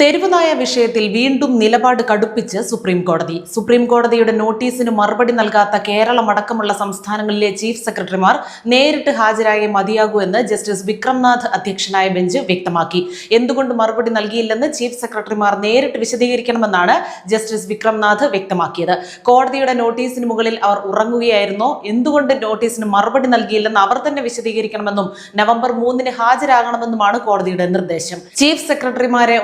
തെരുവുനായ വിഷയത്തിൽ വീണ്ടും നിലപാട് കടുപ്പിച്ച് സുപ്രീം കോടതി സുപ്രീം കോടതിയുടെ നോട്ടീസിന് മറുപടി നൽകാത്ത കേരളം അടക്കമുള്ള സംസ്ഥാനങ്ങളിലെ ചീഫ് സെക്രട്ടറിമാർ നേരിട്ട് ഹാജരായേ മതിയാകൂ എന്ന് ജസ്റ്റിസ് വിക്രംനാഥ് അധ്യക്ഷനായ ബെഞ്ച് വ്യക്തമാക്കി. എന്തുകൊണ്ട് മറുപടി നൽകിയില്ലെന്ന് ചീഫ് സെക്രട്ടറിമാർ നേരിട്ട് വിശദീകരിക്കണമെന്നാണ് ജസ്റ്റിസ് വിക്രംനാഥ് വ്യക്തമാക്കിയത്. കോടതിയുടെ നോട്ടീസിന് മുകളിൽ അവർ ഉറങ്ങുകയായിരുന്നോ. എന്തുകൊണ്ട് നോട്ടീസിന് മറുപടി നൽകിയില്ലെന്ന് അവർ തന്നെ വിശദീകരിക്കണമെന്നും നവംബർ മൂന്നിന് ഹാജരാകണമെന്നുമാണ് കോടതിയുടെ നിർദ്ദേശം. ചീഫ് സെക്രട്ടറിമാരെ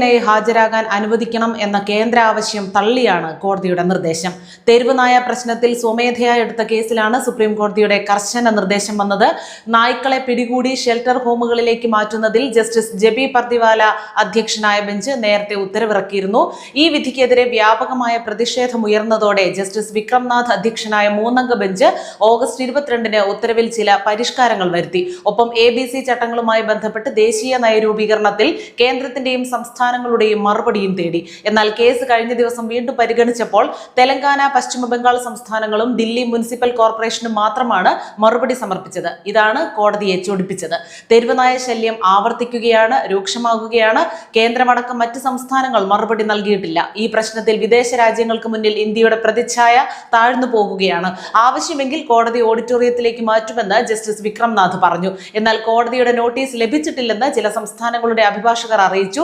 ഓൺലൈനായി ഹാജരാകാൻ അനുവദിക്കണം എന്ന കേന്ദ്ര ആവശ്യം തള്ളിയാണ് കോടതിയുടെ നിർദ്ദേശം. തെരുവുനായ പ്രശ്നത്തിൽ സ്വമേധയാ എടുത്ത കേസിലാണ് സുപ്രീം കോടതിയുടെ കർശന നിർദ്ദേശം വന്നത്. നായ്ക്കളെ പിടികൂടി ഷെൽട്ടർ ഹോമുകളിലേക്ക് മാറ്റുന്നതിൽ ജസ്റ്റിസ് ജബി പർദിവാല അധ്യക്ഷനായ ബെഞ്ച് നേരത്തെ ഉത്തരവിറക്കിയിരുന്നു. ഈ വിധിക്കെതിരെ വ്യാപകമായ പ്രതിഷേധം ഉയർന്നതോടെ ജസ്റ്റിസ് വിക്രംനാഥ് അധ്യക്ഷനായ മൂന്നംഗ ബെഞ്ച് ഓഗസ്റ്റ് ഇരുപത്തിരണ്ടിന് ഉത്തരവിൽ ചില പരിഷ്കാരങ്ങൾ വരുത്തി. ഒപ്പം എ ചട്ടങ്ങളുമായി ബന്ധപ്പെട്ട് ദേശീയ നയരൂപീകരണത്തിൽ കേന്ദ്രത്തിന്റെയും സംസ്ഥാനങ്ങളുടെയും മറുപടിയും തേടി. എന്നാൽ കേസ് കഴിഞ്ഞ ദിവസം വീണ്ടും പരിഗണിച്ചപ്പോൾ തെലങ്കാന പശ്ചിമ ബംഗാൾ സംസ്ഥാനങ്ങളും ദില്ലി മുനിസിപ്പൽ കോർപ്പറേഷനും മാത്രമാണ് മറുപടി സമർപ്പിച്ചത്. ഇതാണ് കോടതിയെ ചൊടിപ്പിച്ചത്. തെരുവുനായ ശല്യം ആവർത്തിക്കുകയാണ് രൂക്ഷമാകുകയാണ്. കേന്ദ്രമടക്കം മറ്റ് സംസ്ഥാനങ്ങൾ മറുപടി നൽകിയിട്ടില്ല. ഈ പ്രശ്നത്തിൽ വിദേശ രാജ്യങ്ങൾക്ക് മുന്നിൽ ഇന്ത്യയുടെ പ്രതിച്ഛായ താഴ്ന്നു പോകുകയാണ്. ആവശ്യമെങ്കിൽ കോടതി ഓഡിറ്റോറിയത്തിലേക്ക് മാറ്റുമെന്ന് ജസ്റ്റിസ് വിക്രംനാഥ് പറഞ്ഞു. എന്നാൽ കോടതിയുടെ നോട്ടീസ് ലഭിച്ചിട്ടില്ലെന്ന് ചില സംസ്ഥാനങ്ങളുടെ അഭിഭാഷകർ അറിയിച്ചു.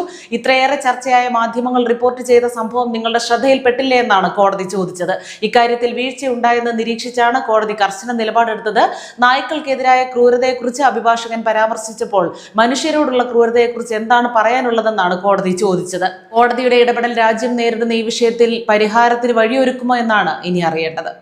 ഇത്രയേറെ ചർച്ചയായ മാധ്യമങ്ങൾ റിപ്പോർട്ട് ചെയ്ത സംഭവം നിങ്ങളുടെ ശ്രദ്ധയിൽപ്പെട്ടില്ലേ എന്നാണ് കോടതി ചോദിച്ചത്. ഇക്കാര്യത്തിൽ വീഴ്ചയുണ്ടായെന്ന് നിരീക്ഷിച്ചാണ് കോടതി കർശന നിലപാടെടുത്തത്. നായ്ക്കൾക്കെതിരായ ക്രൂരതയെക്കുറിച്ച് അഭിഭാഷകൻ പരാമർശിച്ചപ്പോൾ മനുഷ്യരോടുള്ള ക്രൂരതയെക്കുറിച്ച് എന്താണ് പറയാനുള്ളതെന്നാണ് കോടതി ചോദിച്ചത്. കോടതിയുടെ ഇടപെടൽ രാജ്യം നേരിടുന്ന ഈ വിഷയത്തിൽ പരിഹാരത്തിന് വഴിയൊരുക്കുമോ എന്നാണ് ഇനി അറിയേണ്ടത്.